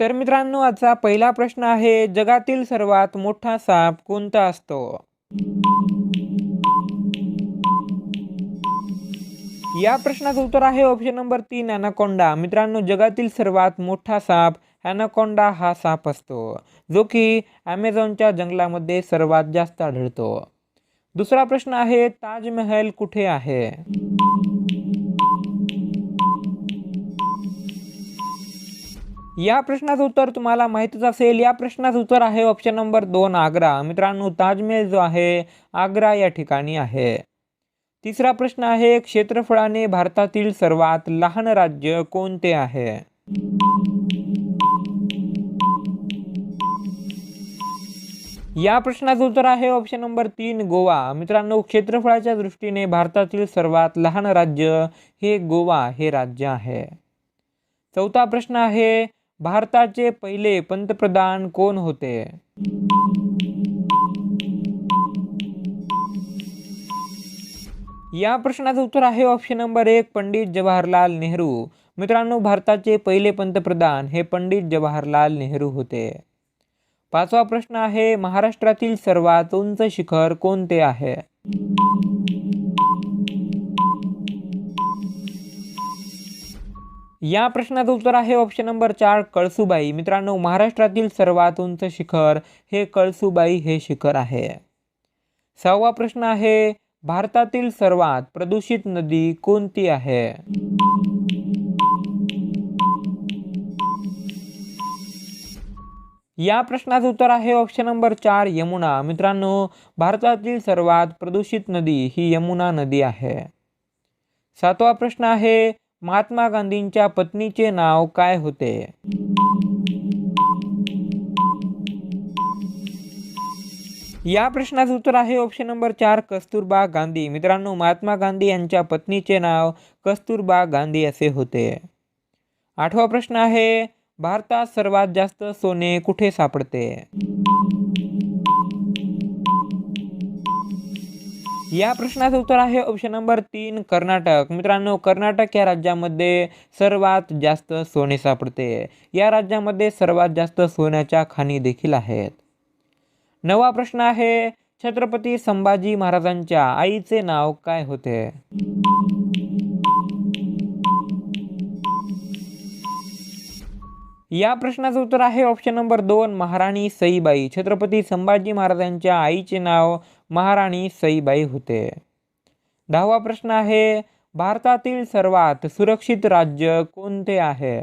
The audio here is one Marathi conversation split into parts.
तर मित्रांनो आजचा पहिला प्रश्न आहे जगातील सर्वात मोठा साप कोणता असतो? या प्रश्नाचं उत्तर आहे ऑप्शन नंबर तीन अॅनाकोंडा मित्रांनो जगातील सर्वात मोठा साप अॅनाकोंडा हा साप असतो जो की ॲमेझॉनच्या जंगलामध्ये सर्वात जास्त आढळतो. दुसरा प्रश्न आहे ताजमहल कुठे आहे? या प्रश्नाचं उत्तर तुम्हाला माहितीच असेल. या प्रश्नाचं उत्तर आहे ऑप्शन नंबर दोन आग्रा. मित्रांनो ताजमहल जो आहे आग्रा या ठिकाणी आहे. तिसरा प्रश्न आहे क्षेत्रफळाने भारतातील सर्वात लहान राज्य कोणते आहे? या प्रश्नाचं उत्तर आहे ऑप्शन नंबर तीन गोवा. मित्रांनो क्षेत्रफळाच्या दृष्टीने भारतातील सर्वात लहान राज्य हे गोवा हे राज्य आहे. चौथा प्रश्न आहे भारताचे पहिले पंतप्रधान कोण होते? या प्रश्नाचं उत्तर आहे ऑप्शन नंबर एक पंडित जवाहरलाल नेहरू. मित्रांनो भारताचे पहिले पंतप्रधान हे पंडित जवाहरलाल नेहरू होते. पाचवा प्रश्न आहे महाराष्ट्रातील सर्वात उंच शिखर कोणते आहे? या प्रश्नाचं उत्तर आहे ऑप्शन नंबर चार कळसुबाई. मित्रांनो महाराष्ट्रातील सर्वात उंच शिखर हे कळसुबाई हे शिखर आहे. सहावा प्रश्न आहे भारतातील सर्वात प्रदूषित नदी कोणती आहे? या प्रश्नाचं उत्तर आहे ऑप्शन नंबर चार यमुना. मित्रांनो भारतातील सर्वात प्रदूषित नदी ही यमुना नदी आहे. सातवा प्रश्न आहे महात्मा गांधींच्या पत्नीचे नाव काय होते? या प्रश्नाचं उत्तर आहे ऑप्शन नंबर चार कस्तुरबा गांधी. मित्रांनो महात्मा गांधी यांच्या पत्नीचे नाव कस्तुरबा गांधी असे होते. आठवा प्रश्न आहे भारतात सर्वात जास्त सोने कुठे सापडते? या प्रश्नाचं उत्तर आहे ऑप्शन नंबर तीन कर्नाटक. मित्रांनो कर्नाटक या राज्यामध्ये सर्वात जास्त सोने सापडते. या राज्यामध्ये सर्वात जास्त सोन्याच्या खाणी देखील आहेत. नवा प्रश्न आहे छत्रपती संभाजी महाराजांच्या आईचे नाव काय होते? या प्रश्नाचं उत्तर आहे ऑप्शन नंबर दोन महाराणी सईबाई. छत्रपती संभाजी महाराजांच्या आईचे नाव महाराणी सईबाई होते. दहावा प्रश्न आहे भारतातील सर्वात सुरक्षित राज्य कोणते आहे?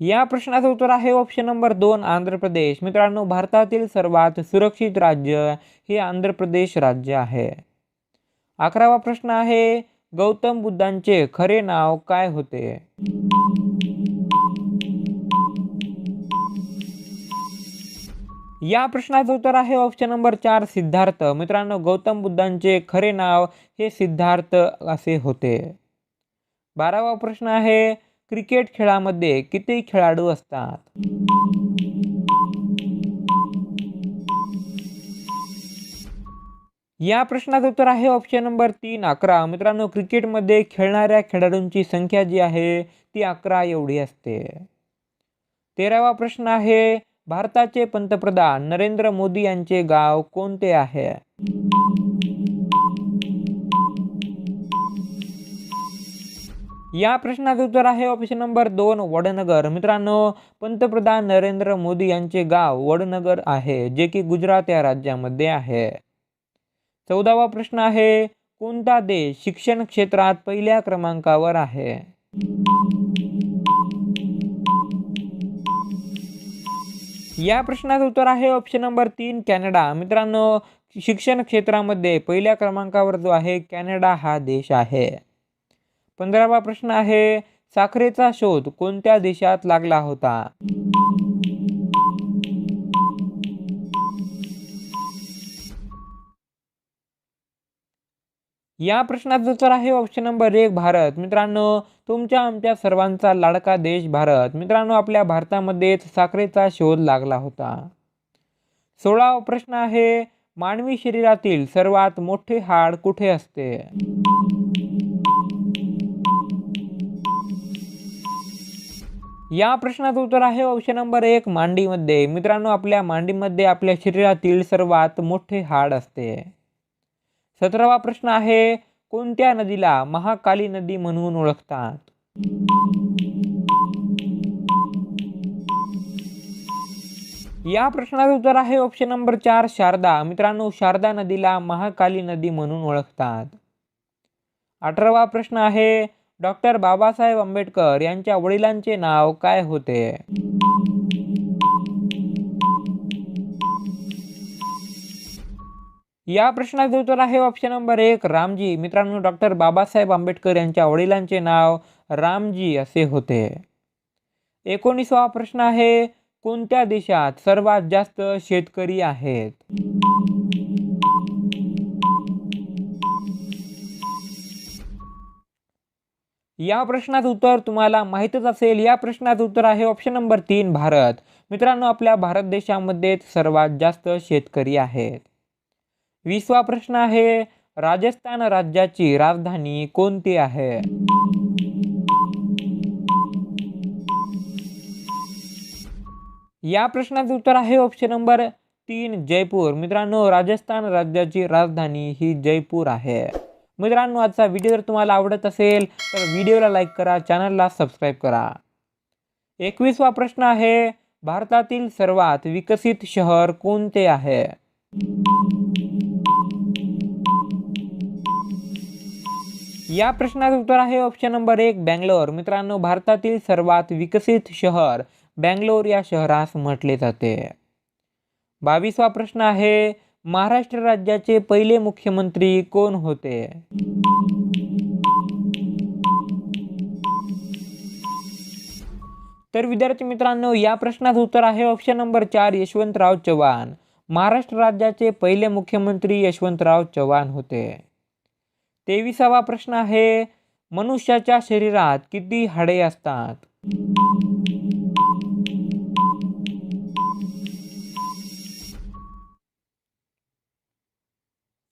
या प्रश्नाचं उत्तर आहे ऑप्शन नंबर दोन आंध्र प्रदेश. मित्रांनो भारतातील सर्वात सुरक्षित राज्य हे आंध्र प्रदेश राज्य आहे. अकरावा प्रश्न आहे गौतम बुद्धांचे खरे नाव काय होते? या प्रश्नाचं उत्तर आहे ऑप्शन नंबर चार सिद्धार्थ. मित्रांनो गौतम बुद्धांचे खरे नाव हे सिद्धार्थ असे होते. बारावा प्रश्न आहे क्रिकेट खेळामध्ये किती खेळाडू असतात? या प्रश्नाचं उत्तर आहे ऑप्शन नंबर तीन अकरा. मित्रांनो क्रिकेटमध्ये खेळणाऱ्या खेळाडूंची संख्या जी आहे ती अकरा एवढी असते. तेरावा प्रश्न आहे भारताचे पंतप्रधान नरेंद्र मोदी यांचे गाव कोणते आहे? या प्रश्नाचं उत्तर आहे ऑप्शन नंबर दोन वडनगर. मित्रांनो पंतप्रधान नरेंद्र मोदी यांचे गाव वडनगर आहे जे की गुजरात या राज्यामध्ये आहे. चौदावा प्रश्न आहे कोणता देश शिक्षण क्षेत्रात पहिल्या क्रमांकावर आहे? या प्रश्नाचं उत्तर आहे ऑप्शन नंबर तीन कॅनडा. मित्रांनो शिक्षण क्षेत्रामध्ये पहिल्या क्रमांकावर जो आहे कॅनडा हा देश आहे. पंधरावा प्रश्न आहे साखरेचा शोध कोणत्या देशात लागला होता? या प्रश्नाचं उत्तर आहे ऑप्शन नंबर एक भारत. मित्रांनो तुमच्या आमच्या सर्वांचा लाडका देश भारत. मित्रांनो आपल्या भारतामध्येच साखरेचा शोध लागला होता. सोळावा प्रश्न आहे मानवी शरीरातील सर्वात मोठे हाड कुठे असते? या प्रश्नाचं उत्तर आहे ऑप्शन नंबर एक मांडीमध्ये. मित्रांनो आपल्या मांडीमध्ये आपल्या शरीरातील सर्वात मोठे हाड असते. सतरावा प्रश्न आहे कोणत्या नदीला महाकाली नदी म्हणून ओळखतात? या प्रश्नाचं उत्तर आहे ऑप्शन नंबर चार शारदा. मित्रांनो शारदा नदीला महाकाली नदी म्हणून ओळखतात. अठरावा प्रश्न आहे डॉक्टर बाबासाहेब आंबेडकर यांच्या वडिलांचे नाव काय होते? या प्रश्नाचे उत्तर आहे ऑप्शन नंबर एक रामजी. मित्रांनो डॉक्टर बाबासाहेब आंबेडकर यांच्या वडिलांचे नाव रामजी असे होते. एकोणीसवा प्रश्न आहे कोणत्या देशात सर्वात जास्त शेतकरी आहेत? या प्रश्नाचं उत्तर तुम्हाला माहीतच असेल. या प्रश्नाचं उत्तर आहे ऑप्शन नंबर तीन भारत. मित्रांनो आपल्या भारत देशामध्ये सर्वात जास्त शेतकरी आहेत. वीसवा प्रश्न आहे राजस्थान राज्याची राजधानी कोणती आहे? या प्रश्नाचं उत्तर आहे ऑप्शन नंबर तीन जयपूर. मित्रांनो राजस्थान राज्याची राजधानी ही जयपूर आहे. मित्रांनो आजचा व्हिडिओ जर तुम्हाला आवडत असेल तर व्हिडिओला लाईक करा चॅनलला सबस्क्राईब करा. एकवीसवा प्रश्न आहे भारतातील सर्वात विकसित शहर कोणते आहे? या प्रश्नाचं उत्तर आहे ऑप्शन नंबर एक बँगलोर. मित्रांनो भारतातील सर्वात विकसित शहर बँगलोर या शहरास म्हटले जाते. बावीसवा प्रश्न आहे महाराष्ट्र राज्याचे पहिले मुख्यमंत्री कोण होते? तर विद्यार्थी मित्रांनो या प्रश्नाचं उत्तर आहे ऑप्शन नंबर चार यशवंतराव चव्हाण. महाराष्ट्र राज्याचे पहिले मुख्यमंत्री यशवंतराव चव्हाण होते. तेविसावा प्रश्न आहे मनुष्याच्या शरीरात किती हाडे असतात?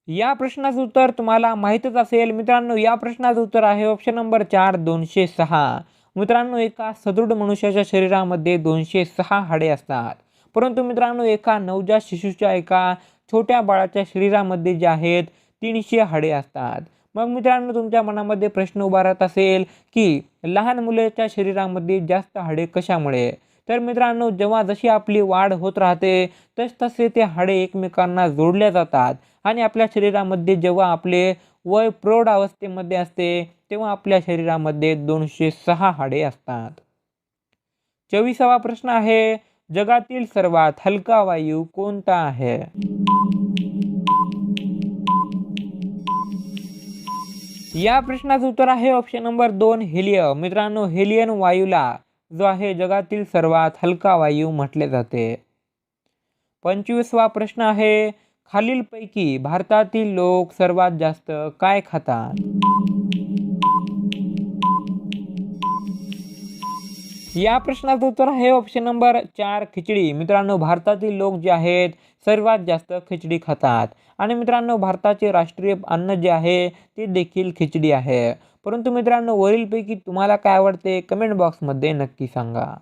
या प्रश्नाचं उत्तर तुम्हाला माहीतच असेल. मित्रांनो या प्रश्नाचं उत्तर आहे ऑप्शन नंबर चार दोनशे सहा. मित्रांनो एका सदृढ मनुष्याच्या शरीरामध्ये दोनशे सहा हाडे असतात. परंतु मित्रांनो एका नवजात शिशूच्या एका छोट्या बाळाच्या शरीरामध्ये जे आहेत तीनशे हाडे असतात. मग मित्रांनो तुमच्या मनामध्ये प्रश्न उभा राहत असेल की लहान मुलाच्या शरीरामध्ये जास्त हाडे कशामुळे? तर मित्रांनो जेव्हा जशी आपली वाढ होत राहते तस तसे ते हाडे एकमेकांना जोडल्या जातात. आणि आपल्या शरीरामध्ये जेव्हा आपले वय प्रौढ अवस्थेमध्ये असते तेव्हा आपल्या शरीरामध्ये दोनशे सहा हाडे असतात. चोवीसावा प्रश्न आहे जगातील सर्वात हलका वायू कोणता आहे? या प्रश्नाचं उत्तर आहे ऑप्शन नंबर दोन हेलियम मित्रांनो हेलियन वायूला जो आहे जगातील सर्वात हलका वायू म्हटले जाते. पंचवीसवा प्रश्न आहे खालीलपैकी भारतातील लोक सर्वात जास्त काय खातात? या प्रश्नाचं उत्तर आहे ऑप्शन नंबर चार खिचडी. मित्रांनो भारतातील लोक जे आहेत सर्वात जास्त खिचडी खातात. आणि मित्रांनो भारताचे राष्ट्रीय अन्न जे आहे ते देखील खिचडी आहे. परंतु मित्रांनो वरीलपैकी तुम्हाला काय आवडते कमेंट बॉक्समध्ये नक्की सांगा.